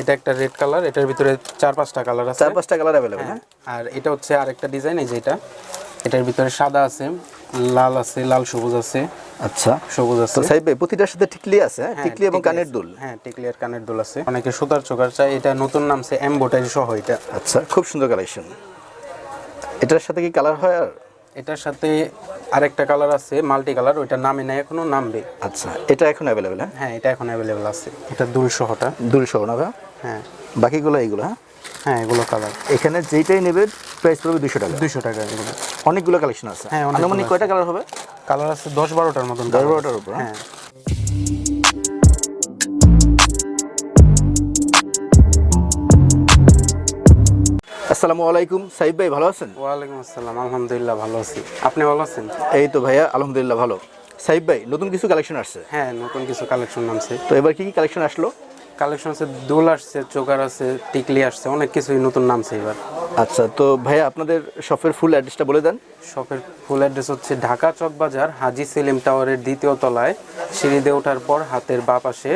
এটা একটা red colour এটার ভিতরে চার পাঁচটা কালার আছে। চার পাঁচটা কালার অ্যাভেলেবেল হ্যাঁ আর এটা হচ্ছে আরেকটা ডিজাইন এই যেটা এটার ভিতরে সাদা আছে লাল আছে লাল সবুজ আছে। আচ্ছা। সবুজ আছে। সাইব ভাই প্রতিটার সাথে টিকলি আছে হ্যাঁ? হ্যাঁ, টিকলি এবং কানের দুল। হ্যাঁ টিকলি আর কানের দুল আছে। অনেকে সুতার চোকার চাই এটা নতুন নামছে এমবোটারি সহ এটা। আচ্ছা খুব সুন্দর কালেকশন এটার সাথে কি কালার হয় আর? এটার সাথে আরেকটা কালার আছে মাল্টি কালার ওইটা নামে নাই এখনও নামবে। আচ্ছা এটা এখন অ্যাভেলেবেল হ্যাঁ? হ্যাঁ এটা এখন অ্যাভেলেবেল আছে। এটা দুল সহটা। দুল সহ না হ্যাঁ বাকিগুলো এইগুলো হ্যাঁ? হ্যাঁ এগুলো কালার এখানে যেটাই নেবে প্রাইস পড়বে দুশো টাকা। দুইশো টাকা এগুলো। অনেকগুলো কালেকশন আছে। হ্যাঁ, আনুমানিক কয়টা কালার হবে? কালার আছে দশ বারোটার মতন দশ বারোটার উপর হ্যাঁ? হ্যাঁ। আসসালামু আলাইকুম। সাইব ভাই ভালো আছেন? ওয়ালাইকুম আসসালাম। আলহামদুলিল্লাহ ভালো আছি। আপনি ভালো আছেন? এই তো ভাইয়া আলহামদুলিল্লাহ ভালো। সাইব ভাই নতুন কিছু কালেকশন আসছে? হ্যাঁ নতুন কিছু কালেকশন নামছে। তো এবার কি কি কালেকশন আসলো? কালেকশন আছে দোল আসছে চোকার আছে টিকলি আসছে অনেক কিছুই নতুন নামছে এবার। আচ্ছা তো ভাইয়া আপনাদের শপের ফুল অ্যাড্রেসটা বলে দেন। শপের ফুল অ্যাড্রেস হচ্ছে ঢাকা চকবাজার হাজি সেলিম টাওয়ারের দ্বিতীয় তলায়। সিঁড়িতে ওঠার পর হাতের বা পাশে।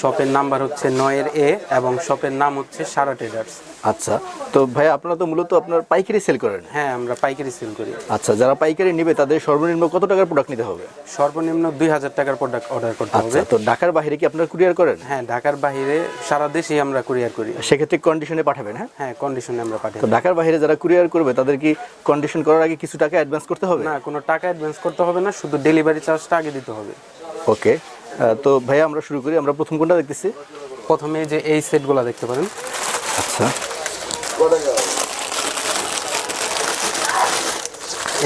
শপের নাম্বার হচ্ছে নয়ের এ এবং শপের নাম হচ্ছে সারা ট্রেডার্স। আচ্ছা তো ভাইয়া আপনারা তো মূলত আপনার পাইকারি সেল করেন। হ্যাঁ আমরা পাইকারি সেল করি। আচ্ছা যারা পাইকারি নেবে তাদের সর্বনিম্ন কত টাকার প্রোডাক্ট নিতে হবে? সর্বনিম্ন দুই হাজার টাকার প্রোডাক্ট অর্ডার করতে হবে। আচ্ছা তো ঢাকার বাইরে কি আপনারা কুরিয়ার করেন? হ্যাঁ ঢাকার বাইরে সারা দেশেই আমরা কুরিয়ার করি। সেক্ষেত্রে কন্ডিশনে পাঠাবেন হ্যাঁ? হ্যাঁ কন্ডিশনে আমরা পাঠাই ঢাকার বাইরে যারা কুরিয়ার করবে তাদের কি কন্ডিশন করার আগে কিছু টাকা অ্যাডভান্স করতে হবে? না কোনো টাকা অ্যাডভান্স করতে হবে না শুধু ডেলিভারি চার্জটা আগে দিতে হবে। ওকে তো ভাইয়া আমরা শুরু করি আমরা প্রথম কোনটা দেখতেছি? প্রথমে যে এই সেটগুলো দেখতে পারেন। আচ্ছা।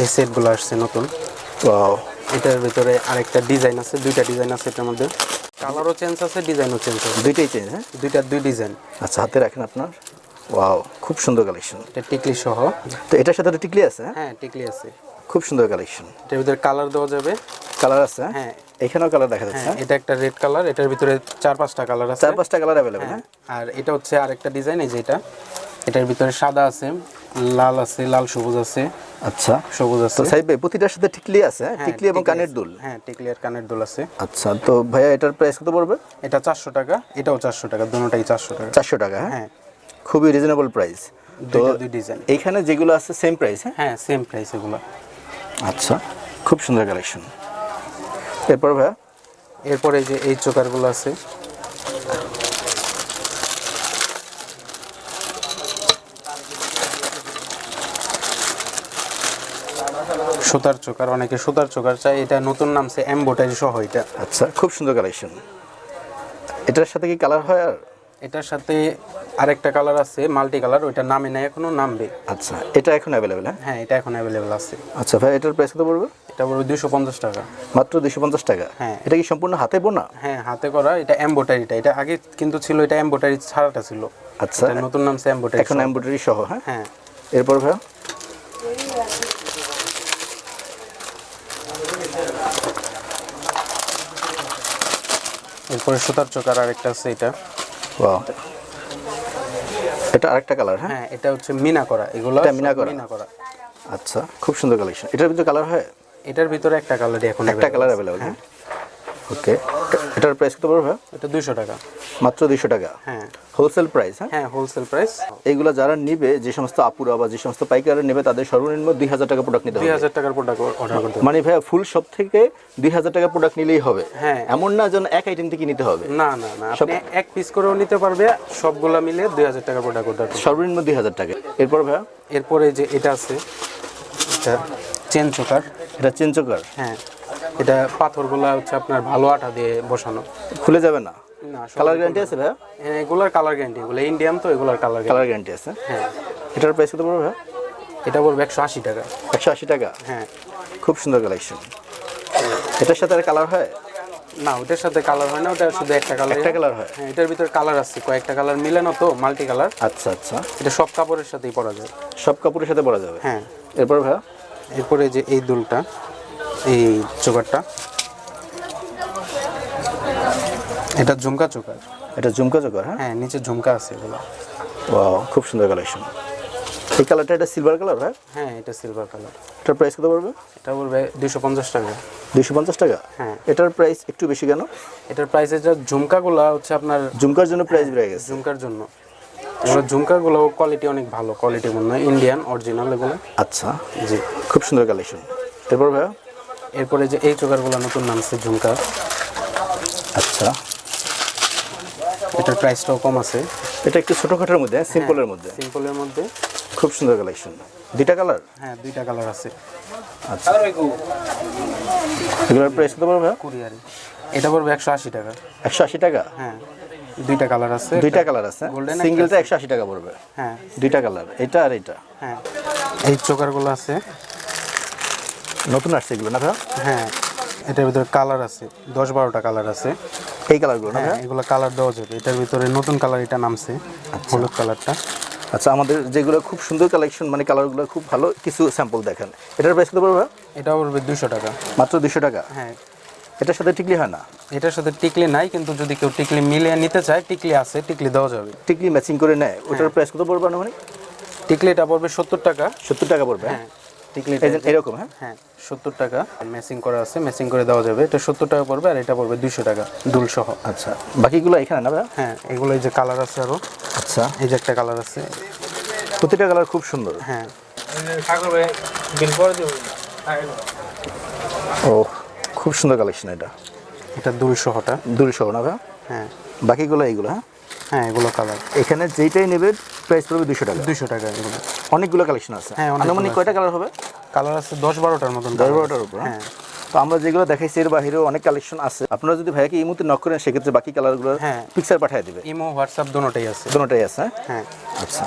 এই সেটগুলো আসছে নতুন। এটার ভিতরে আরেকটা ডিজাইন আছে দুইটা ডিজাইন আছে এটার মধ্যে। কালারও চেঞ্জ আছে ডিজাইনও চেঞ্জ আছে। দুইটাই চেঞ্জ হ্যাঁ? দুইটা দুই ডিজাইন আচ্ছা হাতে রাখেন আপনার। ওয়াও খুব সুন্দর কালেকশন এটা টিকলি সহ। তো এটার সাথে টিকলি আছে? হ্যাঁ হ্যাঁ টিকলি আছে। খুব সুন্দর কালেকশন এটার ভিতরে কালার দেওয়া যাবে। কালার আছে? হ্যাঁ। হ্যাঁ এখানেও কালার দেখা যাচ্ছে হ্যাঁ এটা একটা রেড কালার এটার ভিতরে চার পাঁচটা কালার আছে। চার পাঁচটা কালার হ্যাঁ। হ্যাঁ? আর এটা হচ্ছে আরেকটা ডিজাইন এই যেটা এটার ভিতরে সাদা আছে লাল আছে লাল সবুজ আছে। আচ্ছা। সবুজ আছে। সাইব ভাই প্রতিটার সাথে টিকলি আছে? হ্যাঁ? হ্যাঁ, টিকলি এবং কানের দুল? হ্যাঁ টিকলি আর কানের দুল আছে। আচ্ছা তো ভাইয়া এটার প্রাইস কত পড়বে? এটা চারশো টাকা এটাও চারশো টাকা দুটোটাই চারশো টাকা। চারশো টাকা হ্যাঁ? হ্যাঁ। খুবই রিজনেবল প্রাইস তো ডিজাইন এইখানে যেগুলো আছে সেম প্রাইস হ্যাঁ? হ্যাঁ সেম প্রাইস এগুলো। আচ্ছা খুব সুন্দর কালেকশন এরপর ভাইয়া? এরপরে এই যে এই চোকারগুলো আছে। সুতার চোকার অনেকে সুতার চোকার চাই এটা নতুন নামছে এমবোটারি সহ এটা। আচ্ছা খুব সুন্দর কালেকশন এটার সাথে কি কালার হয় আর এটার সাথে আরেকটা কালার আছে মাল্টি কালার ওইটা নামে নাই এখনও নামবে। আচ্ছা এটা এখন অ্যাভেলেবেল হ্যাঁ? হ্যাঁ এটা এখন অ্যাভেলেবেল আছে। আচ্ছা ভাই এটার প্রাইস কত পড়বে? এটা বলব দুশো পঞ্চাশ টাকা। মাত্র দুশো পঞ্চাশ টাকা? হ্যাঁ। এটা কি সম্পূর্ণ হাতে বোনা? হ্যাঁ হাতে করা এটা এমবোটারিটা এটা আগে কিন্তু ছিল এটা এমবোটারি ছাড়াটা ছিল। আচ্ছা। নতুন নামছে এমবোটারি এখন এমব্রয়ডারি সহ হ্যাঁ? হ্যাঁ। এরপর ভাই? এরপরে সুতার চোকার আরেকটা আছে এটা। ওয়াও এটা আরেকটা কালার হ্যাঁ? হ্যাঁ এটা হচ্ছে মিনা করা এগুলো এটা মিনা করা? মিনা করা আচ্ছা খুব সুন্দর কালেকশন এটার ভিতরে কালার হয়? এটার ভিতরে একটা কালারই এখন একটা কালার। অ্যাভেলেবল হ্যাঁ। ওকে। এটার প্রাইস কত পড়বে এটা দুইশো টাকা। মাত্র দুশো টাকা? হ্যাঁ। হোলসেল প্রাইস হ্যাঁ? হ্যাঁ হোলসেল প্রাইস এইগুলো যারা নিবে যে সমস্ত আপুরা বা যে সমস্ত পাইকাররা নেবে তাদের সর্বনিম্ন দুই হাজার টাকা প্রোডাক্ট নিতে হবে। হাজার টাকার প্রোডাক্ট অর্ডার করতে। মানে ভাইয়া ফুল শপ থেকে দুই হাজার টাকা প্রোডাক্ট নিলেই হবে। হ্যাঁ। এমন না যেন এক আইটেম থেকে নিতে হবে। না না না। আপনি এক পিস করেও নিতে পারবে সবগুলা মিলে দুই হাজার টাকার প্রোডাক্ট অর্ডার। সর্বনিম্ন দুই হাজার টাকা। এরপর ভাইয়া? এরপরে যে এটা আছে এটা চেন চোকার। এটা চেঞ্চকার হ্যাঁ। এটা পাথরগুলা হচ্ছে আপনার ভালো আঠা দিয়ে বসানো। খুলে যাবে না? না কালার গ্যারান্টি আছে ভাইয়া? হ্যাঁ, এগুলার কালার গ্যারান্টি এগুলো ইন্ডিয়ান তো এগুলার কালার কালার গ্যারান্টি আছে? হ্যাঁ। এটার প্রাইস কত পড়বে ভাইয়া? এটা বলব একশো আশি টাকা। একশো আশি টাকা? হ্যাঁ। খুব সুন্দর কালেকশন এটার সাথে আর কালার হয়? না ওটার সাথে কালার হয় না ওটা শুধু একটা কালার একটা কালার হয়? হ্যাঁ এটার ভিতরে কালার আছে কয়েকটা কালার মিলে না তো মাল্টি কালার আচ্ছা আচ্ছা। এটা সব কাপড়ের সাথেই পরা যায়। সব কাপড়ের সাথে পরা যাবে? হ্যাঁ। এরপর ভাইয়া? এরপরে যে এই দুলটা এই চোকারটা। এটা ঝুমকা চোকার। এটা ঝুমকা চোকার হ্যাঁ? হ্যাঁ নিচে ঝুমকা আছে এগুলো। ওয়াও খুব সুন্দর কালেকশন এই কালারটা এটা সিলভার কালার হ্যাঁ? হ্যাঁ এটা সিলভার কালার এটার প্রাইস কত পড়বে? এটা বলবে দুশো পঞ্চাশ টাকা। দুইশো পঞ্চাশ টাকা? হ্যাঁ। এটার প্রাইস একটু বেশি কেন? এটার প্রাইস এটা ঝুমকাগুলো হচ্ছে আপনার ঝুমকার জন্য প্রাইস বেড়ে গেছে। ঝুমকার জন্য। এগুলো ঝুমকাগুলো কোয়ালিটি অনেক ভালো কোয়ালিটি মনে হয়। ইন্ডিয়ান অরিজিনাল এগুলো। আচ্ছা। জি। খুব সুন্দর কালেকশন এরপর ভাইয়া? এরপরে যে এই চোকারগুলো নতুন নামছে ঝুমকা। আচ্ছা। এটার প্রাইসটাও কম আছে। এটা একটু ছোটোখাটোর মধ্যে সিম্পলের মধ্যে। সিম্পলের মধ্যে। খুব সুন্দর কালেকশন দুইটা কালার হ্যাঁ দুইটা কালার আছে। আচ্ছা। এগুলোর প্রাইস কত পড়বে কুরিয়ারে। এটা পড়বে একশো আশি টাকা। একশো আশি টাকা? হ্যাঁ দুইটা কালার আছে। দুইটা কালার আছে। Golden সিঙ্গেলটা একশো আশি টাকা পড়বে। হ্যাঁ। দুইটা কালার এটা আর এটা হ্যাঁ এই চোকারগুলো আছে। নতুন আসছে এগুলো না হ্যাঁ এটার ভিতরে কালার আছে দশ বারোটা কালার আছে। এই কালারগুলো না হ্যাঁ এগুলো কালার দেওয়া যাবে। এটার ভিতরে নতুন কালার এটা নামছে হলুদ কালারটা। আচ্ছা আমাদের যেগুলো খুব সুন্দর কালেকশন মানে কালারগুলো খুব ভালো কিছু স্যাম্পল দেখেন। এটার প্রাইস কত পড়বে? এটা পড়বে দুশো টাকা। মাত্র দুশো টাকা? হ্যাঁ। এটার সাথে টিকলি হয় না? এটার সাথে টিকলি নাই কিন্তু যদি কেউ টিকলি মিলিয়ে নিতে চায় টিকলি আছে টিকলি দেওয়া যাবে। টিকলি ম্যাচিং করে নেয় ওটার প্রাইস কত পড়বে মানে টিকলিটা পড়বে সত্তর টাকা। সত্তর টাকা পড়বে? হ্যাঁ। এরকম হ্যাঁ? হ্যাঁ। সত্তর টাকা। ম্যাচিং করা আছে ম্যাচিং করে দেওয়া যাবে। এটা সত্তর টাকা পড়বে আর এটা পড়বে দুশো টাকা দুল সহ। আচ্ছা। বাকিগুলো এখানে না হ্যাঁ এগুলো এই যে কালার আছে আরও আচ্ছা। এই যে একটা কালার আছে। প্রতিটা কালার খুব সুন্দর। হ্যাঁ। ও খুব সুন্দর কালেকশন এটা। এটা দুল সহটা। দুল সহ না হ্যাঁ। বাকিগুলো এইগুলো হ্যাঁ? হ্যাঁ এগুলো কালার এখানে যেইটাই নেবে প্রাইস পড়বে দুশো টাকা। দুশো টাকা এগুলো। অনেকগুলো কালেকশন আছে। হ্যাঁ, আনুমানিক কয়টা কালার হবে? কালার আছে দশ বারোটার মতন দশ বারোটার উপর হ্যাঁ? হ্যাঁ। তো আমরা যেগুলো দেখাইছি এর বাহিরেও অনেক কালেকশন আছে। আপনারা যদি ভাইয়াকে এই মুহূর্তে নক করেন সেক্ষেত্রে বাকি কালারগুলো হ্যাঁ। পিকচার পাঠিয়ে দিবে। ইমো হোয়াটসঅ্যাপ দুটোটাই আছে। দুটোটাই আছে হ্যাঁ? হ্যাঁ। আচ্ছা।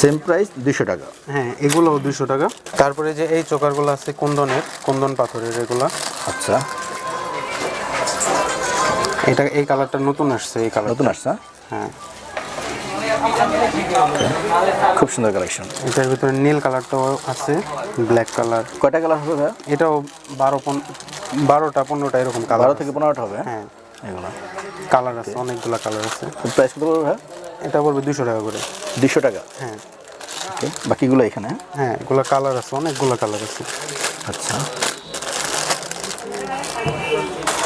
সেম প্রাইস দুশো টাকা। হ্যাঁ এগুলোও দুশো টাকা। তারপরে যে এই চোকারগুলো আছে কুন্দনের কুন্দন পাথরের এগুলা। আচ্ছা। এটা এই কালারটা নতুন আসছে এই কালার নতুন আসছে হ্যাঁ? হ্যাঁ। খুব সুন্দর কালেকশন এটার ভিতরে নীল কালারটাও আছে ব্ল্যাক কালার কয়টা কালার হবে ভাইয়া এটাও বারো পন বারোটা পনেরোটা এরকম কালার বারো থেকে পনেরোটা হবে? হ্যাঁ। এগুলো। কালার আছে অনেকগুলো কালার আছে। প্রাইস কত পড়বে ভাইয়া এটা পড়বে দুশো টাকা করে। দুশো টাকা? হ্যাঁ। বাকিগুলো এখানে? হ্যাঁ? এগুলো কালার আছে অনেকগুলো কালার আছে। আচ্ছা।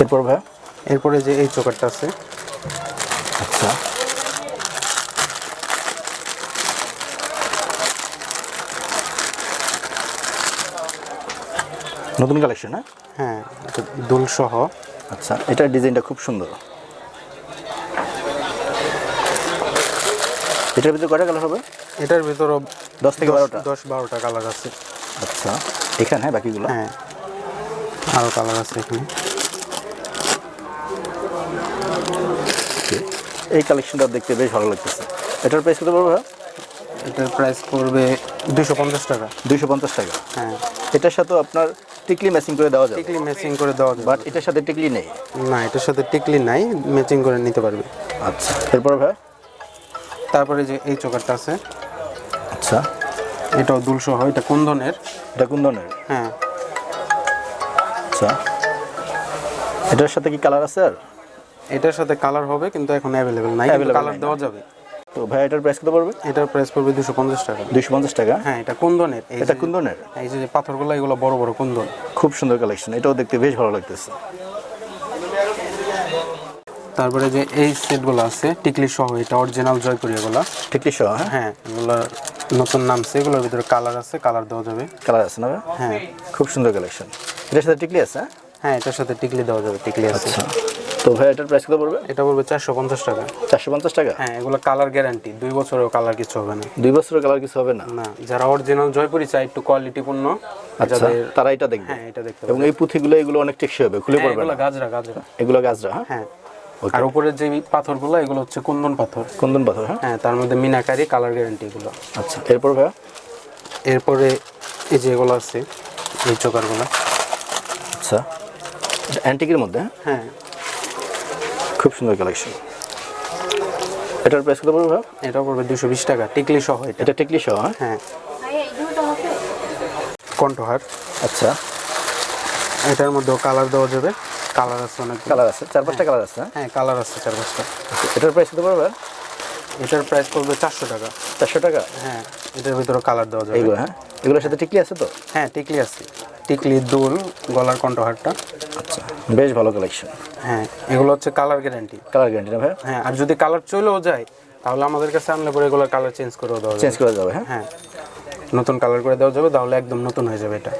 এরপর ভাইয়া এরপরে যে এই চোকারটা আছে। আচ্ছা। নতুন কালেকশন হ্যাঁ? হ্যাঁ দুল সহ। আচ্ছা এটার ডিজাইনটা খুব সুন্দর। এটার ভিতরে কয়টা কালার হবে? এটার ভিতরও দশ থেকে বারোটা? দশ বারোটা কালার আছে। আচ্ছা এখানে হ্যাঁ বাকিগুলো? হ্যাঁ আরও কালার আছে এখানে। এই কালেকশনটা দেখতে বেশ ভালো লাগতেছে। এটার প্রাইস কত পড়বে এটার প্রাইস পড়বে দুশো পঞ্চাশ টাকা। দুইশো পঞ্চাশ টাকা। হ্যাঁ। এটার সাথেও আপনার টিকলি ম্যাচিং করে দেওয়া যাবে। টিকলি ম্যাচিং করে দেওয়া যাবে। বাট এটার সাথে টিকলি নেই? না এটার সাথে টিকলি নাই ম্যাচিং করে নিতে পারবে। আচ্ছা এরপর ভাই? তারপরে যে এই চোকারটা আছে আচ্ছা। এটাও দুলশো হয় এটা কুন্দনের এটা কোন ধরনের? হ্যাঁ। আচ্ছা। এটার সাথে কি কালার আছে আর? এটার সাথে কালার হবে কিন্তু এখন অ্যাভেলেবেল নাই কালার দেওয়া যাবে। তো ভাই এটার প্রাইস কত পড়বে? এটার প্রাইস পড়বে দুশো পঞ্চাশ টাকা। দুইশো পঞ্চাশ টাকা? হ্যাঁ এটা কুন্দনের এটা যে- কোন ধরনের? এই যে পাথরগুলো এগুলো বড় বড় কুন্দন খুব সুন্দর কালেকশন এটাও দেখতে বেশ ভালো লাগতেছে। তারপরে যে এই সেটগুলো আছে টিকলি সহ এটা অরিজিনাল জয়পুরি এগুলো। ঠিকই সহ হ্যাঁ? হ্যাঁ এগুলো নতুন নামছে এগুলোর ভিতরে কালার আছে কালার দেওয়া যাবে। কালার আছে না ভাই? হ্যাঁ। খুব সুন্দর কালেকশন এটার সাথে টিকলি আছে হ্যাঁ? হ্যাঁ এটার সাথে টিকলি দেওয়া যাবে টিকলি আছে। আচ্ছা। তো ভাই এটার প্রাইস কত পড়বে? এটা পড়বে চারশো পঞ্চাশ টাকা। চারশো পঞ্চাশ টাকা? হ্যাঁ এগুলো কালার গ্যারান্টি দুই বছরেও কালার কিছু হবে না। দুই বছরের কালার কিছু হবে না? না যারা অরিজিনাল জয়পুরি চায় একটু কোয়ালিটিপূর্ণ আচ্ছা যাদের তারা এটা দেখবে। হ্যাঁ এটা দেখতে এবং এই পুঁথিগুলো এগুলো অনেক টেকসই হবে খুলে হ্যাঁ, পড়বে এগুলো গাজরা গাজরা এগুলো গাছরা হ্যাঁ? হ্যাঁ. আর উপরের যে পাথরগুলো এগুলো হচ্ছে কুন্দন পাথর। কুন্দন পাথর হ্যাঁ? হ্যাঁ তার মধ্যে মিনাকারি কালার গ্যারান্টি এগুলো। আচ্ছা এরপর ভাইয়া? এরপরে এই যে এগুলো আছে এই চোকারগুলো। আচ্ছা অ্যান্টিকের মধ্যে হ্যাঁ? হ্যাঁ খুব সুন্দর কালেকশন এটার প্রাইস কত পড়বে ভাইয়া এটা পড়বে দুশো বিশ টাকা টিকলি সহ এটা। এটা টেকলি সহ হ্যাঁ? হ্যাঁ। কণ্ঠহার। আচ্ছা। এটার মধ্যেও কালার দেওয়া যাবে। কালার আছে অনেক। কালার আছে চার পাঁচটা কালার আছে হ্যাঁ? হ্যাঁ কালার আছে চার পাঁচটা। আচ্ছা, এটার প্রাইস কত পড়বে এটার প্রাইস পড়বে চারশো টাকা। চারশো টাকা? হ্যাঁ এটার ভিতরে কালার দেওয়া যাবে। এইগুলো হ্যাঁ? এগুলোর সাথে টিকলি আছে তো? হ্যাঁ টিকলি আছে। টিকলি দুল গলার কন্ট্রোহারটা আচ্ছা বেশ ভালো কালেকশন হ্যাঁ এগুলো হচ্ছে কালার গ্যারান্টি কালার গ্যারান্টি না ভাই? হ্যাঁ আর যদি কালার চলেও যায় তাহলে আমাদের কাছে আনলে পরে এগুলোর কালার চেঞ্জ করে দেওয়া যাবে। চেঞ্জ করে যাবে হ্যাঁ? হ্যাঁ নতুন কালার করে দেওয়া যাবে তাহলে একদম নতুন হয়ে যাবে এটা।